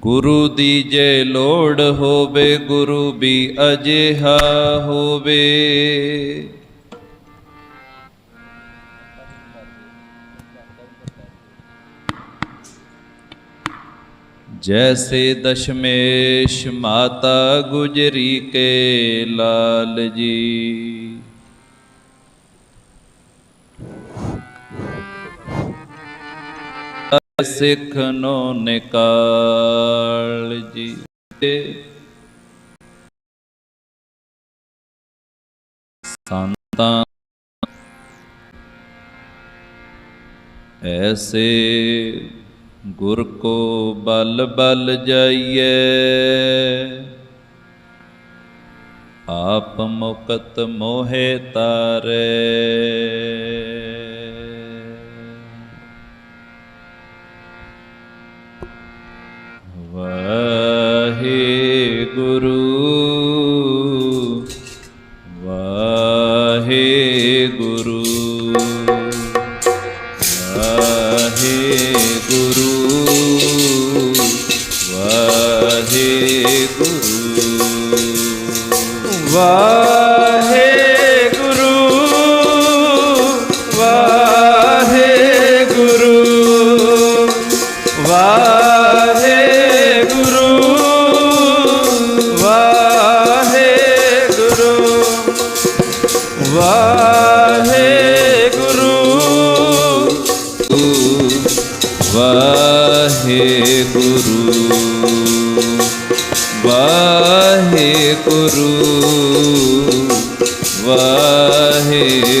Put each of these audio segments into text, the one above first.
ਗੁਰੂ ਦੀ ਜੇ ਲੋੜ ਹੋਵੇ, ਗੁਰੂ ਵੀ ਅਜਿਹਾ ਹੋਵੇ। ਜੈਸੇ ਦਸ਼ਮੇਸ਼ ਮਾਤਾ ਗੁਜਰੀ ਕੇ ਲਾਲ ਜੀ। ਸਿੱਖ ਨੋ ਨਿਕਾਲ ਜੀ ਸੰਤਾਂ ਐਸੇ ਗੁਰ ਕੋ ਬਲ ਬਲ ਜਾਈਏ ਆਪ ਮੁਕਤ ਮੋਹਿ ਤਾਰੇ। ਗੁਰੂ ਵਾ ਵਾਹਿਗੁਰੂ।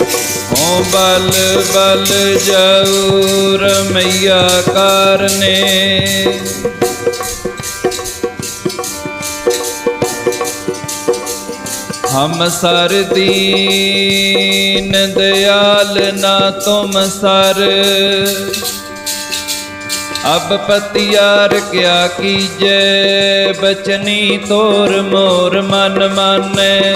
ਹੋ ਬਲ ਬਲ ਜਾਉ ਰਮਈਆ ਕਰਨੇ। ਹਮ ਸਰ ਦੀਨ ਦਿਆਲ ਨਾ ਤੁਮ ਸਰ। ਅਬ ਪਤਿਆਰ ਕਿਆ ਕੀਜੈ, ਬਚਨੀ ਤੋਰ ਮੋਰ ਮਨ ਮਾਨੈ।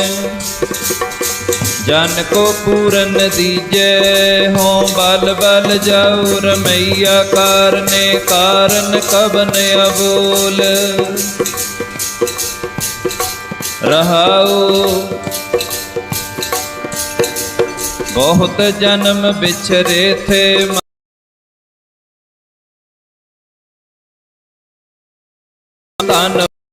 ਜਨ ਕੋ ਪੂਰਨ ਦੀਜੈ ਹੋ ਬਲ ਬਲ ਜਾਉ ਰਮਈਆ ਕਾਰਨੇ ਕਾਰਨ ਕਬਨ ਅਬੋਲ। ਰਹਾਉ ਬਹੁਤ ਜਨਮ ਵਿਛਰੇ ਥੇ ਧੰਨ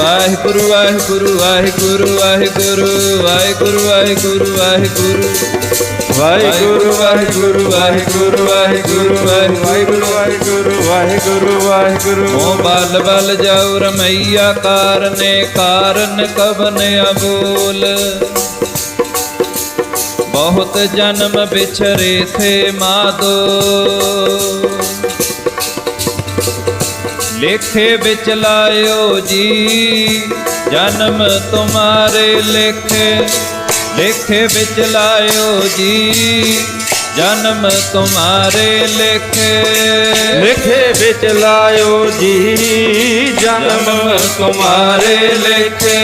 ਵਾਹਿਗੁਰੂ ਵਾਹਿਗੁਰੂ ਵਾਹਿਗੁਰੂ ਵਾਹਿਗੁਰੂ ਵਾਹਿਗੁਰੂ ਵਾਹਿਗੁਰੂ ਵਾਹਿਗੁਰੂ। ਵਾਹਿਗੁਰੂ ਵਾਹਿਗੁਰੂ ਵਾਹਿਗੁਰੂ ਵਾਹਿਗੁਰੂ ਵਾਹਿਗੁਰੂ। ਵਾਹਿਗੁਰੂ ਵਾਹਿਗੁਰੂ ਵਾਹਿਗੁਰੂ ਓ ਬਲ ਬਲ ਜਾਉ ਰਮਈਆ, ਕਾਰਨੇ, ਕਾਰਨ ਕਬਨ ਅਬੋਲ ਬਹੁਤ ਜਨਮ ਵਿਛਰੇ ਥੇ ਮਾਦੋ। ਲੇਖੇ ਵਿੱਚ ਲਾਇਓ ਜੀ ਜਨਮ ਤੁਮਾਰੇ ਲੇਖੇ ਲੇਖੇ ਵਿੱਚ ਲਾਇਓ ਜੀ ਜਨਮ ਤੁਮਾਰੇ ਲੇਖੇ ਲਿਖੇ ਵਿੱਚ ਲਾਇਓ ਜੀ ਜਨਮ ਜਨਮ ਤੁਮਾਰੇ ਲੇਖੇ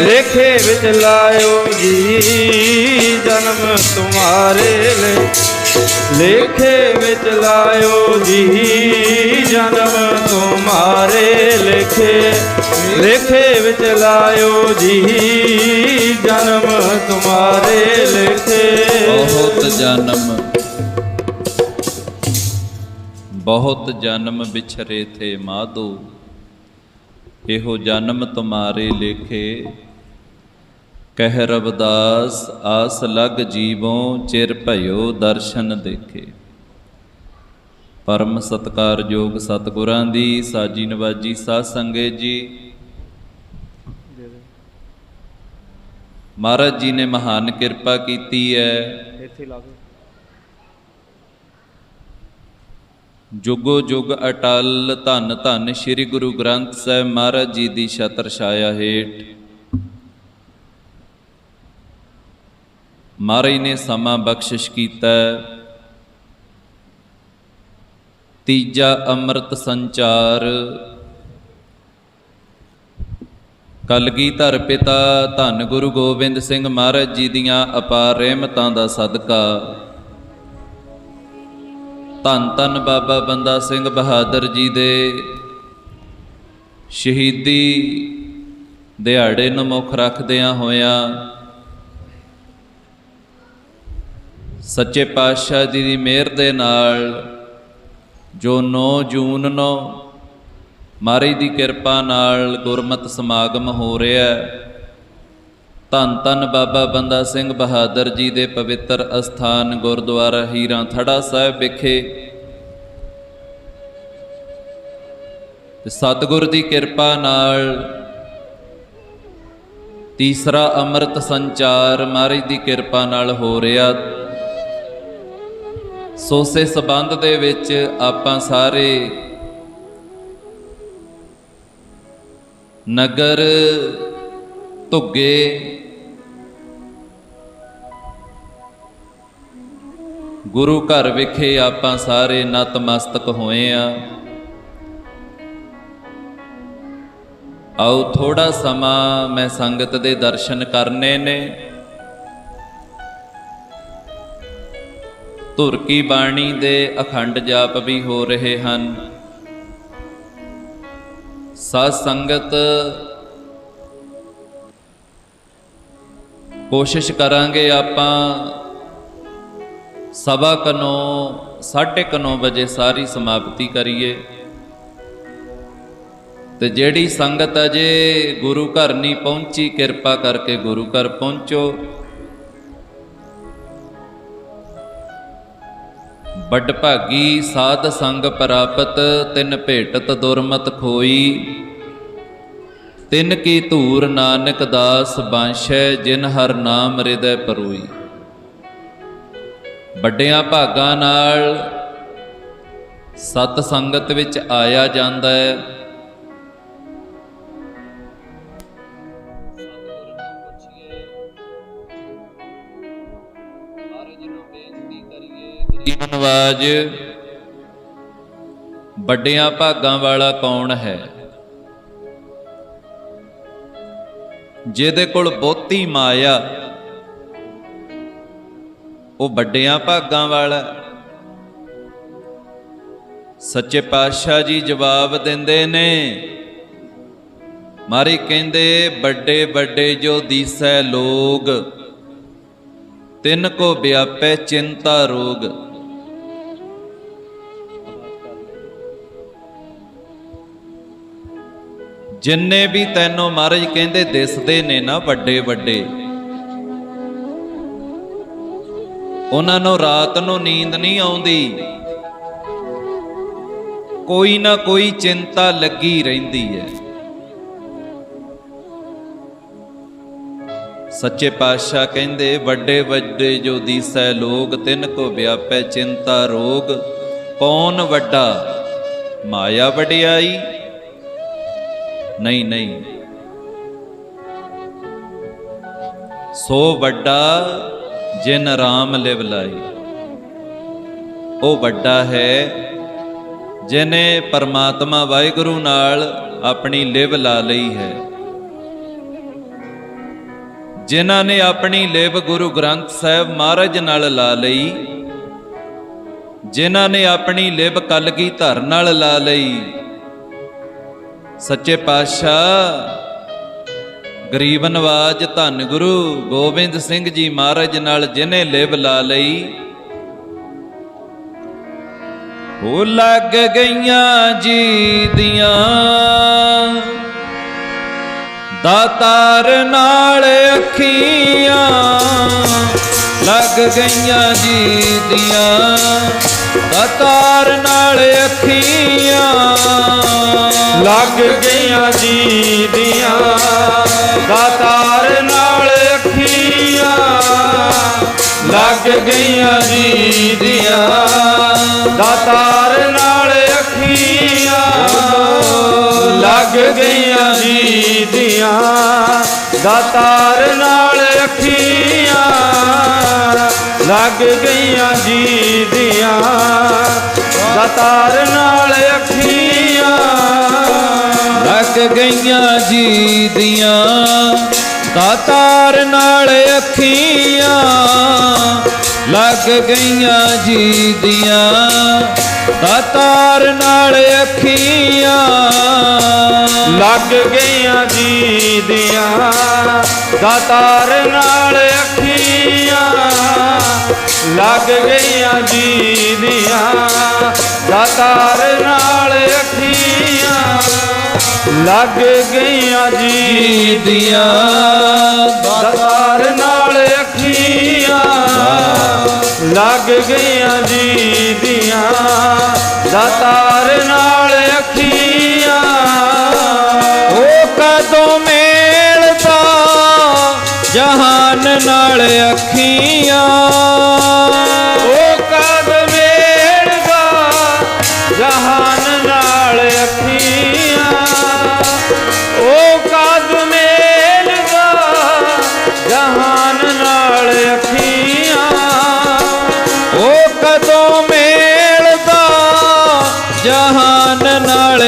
ਲਿਖੇ ਵਿੱਚ ਲਾਇਓ ਜੀ ਜਨਮ ਤੁਮਾਰੇ ਲੈ ਲੇਖੇ ਵਿੱਚ ਲਾਇਓ ਜੀ, ਜਨਮ ਤੁਮਾਰੇ ਲਿਖੇ। ਲੇਖੇ ਵਿੱਚ ਲਾਇਓ ਜੀ, ਜਨਮ ਤੁਮਾਰੇ ਲਿਖੇ। ਬਹੁਤ ਜਨਮ। ਬਹੁਤ ਜਨਮ ਵਿਛਰੇ ਥੇ ਮਾਧੋ। ਇਹੋ ਜਨਮ ਤੁਮਾਰੇ ਲੇਖੇ। ਕਹਿ ਰਬਦਾਸ ਆਸ ਲਗ ਜੀਵੋਂ ਚਿਰ ਭਇਓ ਦਰਸ਼ਨ ਦੇਖੇ। ਪਰਮ ਸਤਕਾਰਯੋਗ ਸਤਿਗੁਰਾਂ ਦੀ ਸਾਜੀ ਨਵਾਜੀ ਸਾਧ ਸੰਗਤ ਜੀ। ਮਹਾਰਾਜ ਜੀ ਨੇ ਮਹਾਨ ਕਿਰਪਾ ਕੀਤੀ ਹੈ ਜੁਗੋ ਜੁਗ ਅਟਲ ਧੰਨ ਧੰਨ ਸ੍ਰੀ ਗੁਰੂ ਗ੍ਰੰਥ ਸਾਹਿਬ ਮਹਾਰਾਜ ਜੀ ਦੀ ਛਤਰ ਛਾਇਆ ਹੇਠ। ਮਹਾਰਾਜ ਨੇ ਸਮਾਂ ਬਖਸ਼ਿਸ਼ ਕੀਤਾ। ਤੀਜਾ ਅੰਮ੍ਰਿਤ ਸੰਚਾਰ। ਕਲਗੀਧਰ ਪਿਤਾ, ਧੰਨ ਗੁਰੂ ਗੋਬਿੰਦ ਸਿੰਘ ਮਹਾਰਾਜ ਜੀ ਦੀਆਂ ਅਪਾਰ ਰਹਿਮਤਾਂ ਦਾ ਸਦਕਾ। ਧੰਨ ਧੰਨ ਬਾਬਾ ਬੰਦਾ ਸਿੰਘ ਬਹਾਦਰ ਜੀ ਦੇ ਸ਼ਹੀਦੀ ਦਿਹਾੜੇ ਨੂੰ ਮੁੱਖ ਰੱਖਦਿਆਂ ਹੋਇਆਂ ਸੱਚੇ ਪਾਤਸ਼ਾਹ ਜੀ ਦੀ ਮਿਹਰ ਦੇ ਨਾਲ ਜੋ 9 ਜੂਨ ਨੂੰ ਮਹਾਰਾਜ ਦੀ ਕਿਰਪਾ ਨਾਲ ਗੁਰਮਤ ਸਮਾਗਮ ਹੋ ਰਿਹਾ ਹੈ, ਧੰਨ ਧੰਨ ਬਾਬਾ ਬੰਦਾ ਸਿੰਘ ਬਹਾਦਰ ਜੀ ਦੇ ਪਵਿੱਤਰ ਅਸਥਾਨ ਗੁਰਦੁਆਰਾ ਹੀਰਾ ਥੜਾ ਸਾਹਿਬ ਵਿਖੇ। ਤੇ ਸਤਿਗੁਰ ਦੀ ਕਿਰਪਾ ਨਾਲ ਤੀਸਰਾ ਅੰਮ੍ਰਿਤ ਸੰਚਾਰ ਮਹਾਰਾਜ ਦੀ ਕਿਰਪਾ ਨਾਲ ਹੋ ਰਿਹਾ। ਸੋਸੇ ਸਬੰਧ ਦੇ ਵਿੱਚ ਆਪਾਂ ਸਾਰੇ ਨਗਰ ਧੁੱਗੇ ਗੁਰੂ ਘਰ ਵਿਖੇ ਆਪਾਂ ਸਾਰੇ ਨਤਮਸਤਕ ਹੋਏ ਆ। ਆਓ ਥੋੜਾ ਸਮਾਂ ਮੈਂ ਸੰਗਤ ਦੇ ਦਰਸ਼ਨ ਕਰਨੇ ਨੇ। ਧੁਰ ਕੀ ਬਾਣੀ ਦੇ ਅਖੰਡ ਜਾਪ ਵੀ ਹੋ ਰਹੇ ਹਨ। ਸਾਧ ਸੰਗਤ, ਕੋਸ਼ਿਸ਼ ਕਰਾਂਗੇ ਆਪਾਂ ਸਵਾ ਕਨੋ ਸਾਢੇ ਕਨੋ ਵਜੇ ਸਾਰੀ ਸਮਾਪਤੀ ਕਰੀਏ। ਤੇ ਜਿਹੜੀ ਸੰਗਤ ਅਜੇ ਗੁਰੂ ਘਰ ਨਹੀਂ ਪਹੁੰਚੀ, ਕਿਰਪਾ ਕਰਕੇ ਗੁਰੂ ਘਰ ਪਹੁੰਚੋ। ਵੱਡ ਭਾਗੀ ਸਾਧ ਸੰਗ ਪ੍ਰਾਪਤ, ਤਿਨ ਭੇਟਤ ਦੁਰਮਤ ਖੋਈ। ਤਿਨ ਕੀ ਧੂਰ ਨਾਨਕ ਦਾਸ ਬਾਂਸ਼ੈ ਜਿਨ ਹਰ ਨਾਮ ਹਿਰਦੈ ਪਰੋਈ। ਵੱਡਿਆਂ ਭਾਗਾਂ ਨਾਲ ਸਤ ਸੰਗਤ ਵਿੱਚ ਆਇਆ ਜਾਂਦਾ ਹੈ। ਗਰੀਬ ਨਵਾਜ ਵੱਡਿਆਂ ਭਾਗਾਂ ਵਾਲਾ ਕੌਣ ਹੈ? ਜਿਹਦੇ ਕੋਲ ਬਹੁਤੀ ਮਾਇਆ, ਉਹ ਵੱਡਿਆਂ ਭਾਗਾਂ ਵਾਲਾ ਸੱਚੇ ਪਾਤਸ਼ਾਹ ਜੀ ਜਵਾਬ ਦਿੰਦੇ ਨੇ, ਮਾਰੇ ਕਹਿੰਦੇ, ਵੱਡੇ ਵੱਡੇ ਜੋ ਦੀਸੈ ਲੋਗ ਤਿੰਨ ਕੋ ਵਿਆਪੈ ਚਿੰਤਾ ਰੋਗ। ਜਿੰਨੇ ਵੀ ਤੈਨੂੰ ਮਹਾਰਾਜ ਕਹਿੰਦੇ, ਦਿਸਦੇ ਨੇ ਨਾ ਵੱਡੇ ਵੱਡੇ। ਉਹਨਾਂ ਨੂੰ ਰਾਤ ਨੂੰ ਨੀਂਦ ਨਹੀਂ ਆਉਂਦੀ। ਕੋਈ ਨਾ ਕੋਈ ਚਿੰਤਾ ਲੱਗੀ ਰਹਿੰਦੀ ਹੈ। ਸੱਚੇ ਪਾਤਸ਼ਾਹ ਕਹਿੰਦੇ, ਵੱਡੇ ਵੱਡੇ ਜੋ ਦੀਸੈ ਲੋਗ ਤਿੰਨ ਕੋ ਵਿਆਪੈ ਚਿੰਤਾ ਰੋਗ। ਕੌਣ ਵੱਡਾ? ਮਾਇਆ ਵਡਿਆਈ? ਨਹੀਂ ਨਹੀਂ। ਸੋ ਵੱਡਾ ਜਿਨ ਰਾਮ ਲਿਵ ਲਾਈ। ਉਹ ਵੱਡਾ ਹੈ ਜਿਨੇ ਪਰਮਾਤਮਾ ਵਾਹਿਗੁਰੂ ਨਾਲ ਆਪਣੀ ਲਿਵ ਲਾ ਲਈ ਹੈ। ਜਿਨ੍ਹਾਂ ਨੇ ਆਪਣੀ ਲਿਵ ਗੁਰੂ ਗ੍ਰੰਥ ਸਾਹਿਬ ਮਹਾਰਾਜ ਨਾਲ ਲਾ ਲਈ, ਜਿਨ੍ਹਾਂ ਨੇ ਆਪਣੀ ਲਿਬ ਕਲਗੀ ਧਰ ਨਾਲ ਲਾ ਲਈ। ਸੱਚੇ ਪਾਤਸ਼ਾਹ, ਗਰੀਬ ਨਵਾਜ ਧੰਨ ਗੁਰੂ ਗੋਬਿੰਦ ਸਿੰਘ ਜੀ ਮਹਾਰਾਜ ਨਾਲ ਜਿਨੇ ਲਿਬ ਲਾ ਲਈ, ਉਹ ਲੱਗ ਗਈਆਂ ਜੀ ਦੀਆਂ। ਦਾਤਾਰ ਨਾਲ ਅੱਖੀਆਂ ਲੱਗ ਗਈਆਂ ਜੀ ਦੀਆਂ ਦਾਤਾਰ ਨਾਲ ਅੱਖੀਆਂ ਲੱਗ ਗਈਆਂ ਜੀ ਦੀਆਂ ਦਾਤਾਰ ਨਾਲ ਅੱਖੀਆਂ ਲੱਗ ਗਈਆਂ ਜੀ ਦੀਆਂ, ਦਾਤਾਰ ਨਾਲ ਅੱਖੀਆਂ ਲੱਗ ਗਈਆਂ ਜੀ ਦੀਆਂ ਦਾਤਾਰ ਨਾਲ ਅੱਖੀਆਂ ਲੱਗ ਗਈਆਂ ਜੀ ਦੀਆਂ ਦਾਤਾਰ ਨਾਲ ਅੱਖੀਆਂ ਲੱਗ ਗਈਆਂ ਜੀ ਦੀਆਂ ਦਾਤਾਰ ਨਾਲ ਅੱਖੀਆਂ ਲੱਗ ਗਈਆਂ ਜੀ ਦੀਆਂ ਦਾਤਾਰ ਨਾਲ ਅੱਖੀਆਂ ਲੱਗ ਗਈਆਂ ਜੀ ਦੀਆਂ ਦਾਤਾਰ ਨਾਲ ਅੱਖੀਆਂ ਲੱਗ ਗਈਆਂ ਜੀ ਦੀਆਂ ਦਾਤਾਰ ਨਾਲ ਅੱਖੀਆਂ ਲੱਗ ਗਈਆਂ ਜੀ ਦੀਆਂ ਦਾਤਾਰ ਨਾਲ ਅੱਖੀਆਂ। ਉਹ ਕਦੋਂ ਮੇਲਦਾ ਜਹਾਨ ਨਾਲ ਅੱਖੀਆਂ।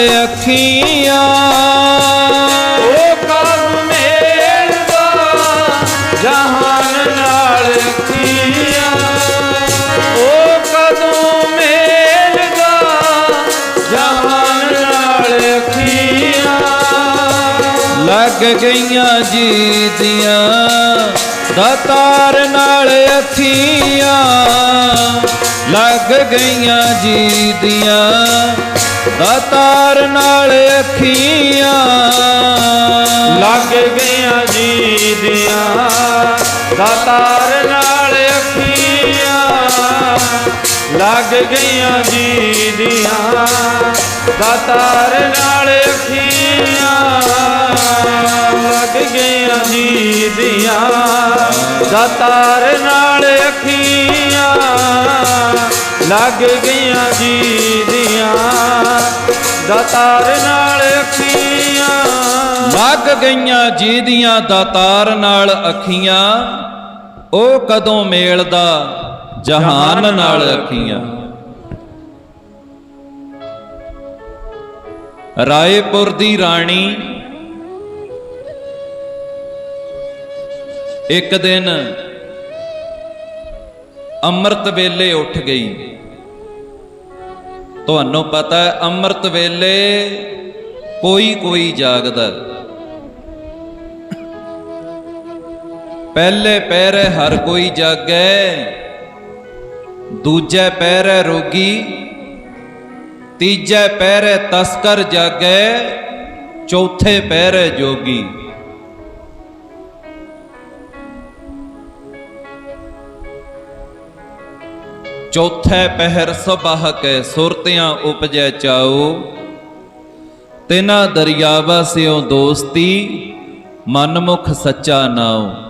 ਅੱਖੀਆਂ। ਲੱਗ ਗਈਆਂ ਜੀ ਦੀਆਂ ਦਾਤਾਰ ਨਾਲ ਅੱਖੀਆਂ। ਲੱਗ ਗਈਆਂ ਜੀ ਦੀਆਂ ਦਾਤਾਰ ਨਾਲ ਅੱਖੀਆਂ ਲੱਗ ਗਈਆਂ ਜੀ ਦੀਆਂ ਦਾਤਾਰ ਨਾਲ ਅੱਖੀਆਂ ਲੱਗ ਗਈਆਂ ਜੀ ਦੀਆਂ ਦਾਤਾਰ ਨਾਲ ਅੱਖੀਆਂ ਲੱਗ ਗਈਆਂ ਜੀ ਦੀਆਂ ਦਾਤਾਰ ਨਾਲ ਅੱਖੀਆਂ ਲੱਗ ਗਈਆਂ ਜੀ ਦਾਤਾਰ ਨਾਲ ਅੱਖੀਆਂ। ਲੱਗ ਗਈਆਂ ਜੀ ਦੀਆਂ ਦਾਤਾਰ ਨਾਲ ਅੱਖੀਆਂ ਉਹ ਕਦੋਂ ਮੇਲਦਾ ਜਹਾਨ ਨਾਲ ਅੱਖੀਆਂ। ਰਾਏਪੁਰ ਦੀ ਰਾਣੀ ਇੱਕ ਦਿਨ ਅੰਮ੍ਰਿਤ ਵੇਲੇ ਉੱਠ ਗਈ। ਤੁਹਾਨੂੰ ਪਤਾ ਹੈ, ਅੰਮ੍ਰਿਤ ਵੇਲੇ ਕੋਈ ਕੋਈ ਜਾਗਦਾ ਪਹਿਲੇ ਪਹਿਰੇ ਹਰ ਕੋਈ ਜਾਗੈ, ਦੂਜੇ ਪਹਿਰੇ ਰੋਗੀ, ਤੀਜੇ ਪਹਿਰੇ ਤਸਕਰ ਜਾਗੈ, ਚੌਥੇ ਪਹਿਰੇ ਜੋਗੀ। ਚੌਥੇ ਪਹਿਰ ਸਬਾਹ ਕੈ ਸੁਰਤਿਆਂ ਉਪਜੈ ਚਾਉ। ਤਿਨਾ ਦਰਿਆਵਾ ਸਿਓ ਦੋਸਤੀ ਮਨਮੁਖ ਸੱਚਾ ਨਾਉ।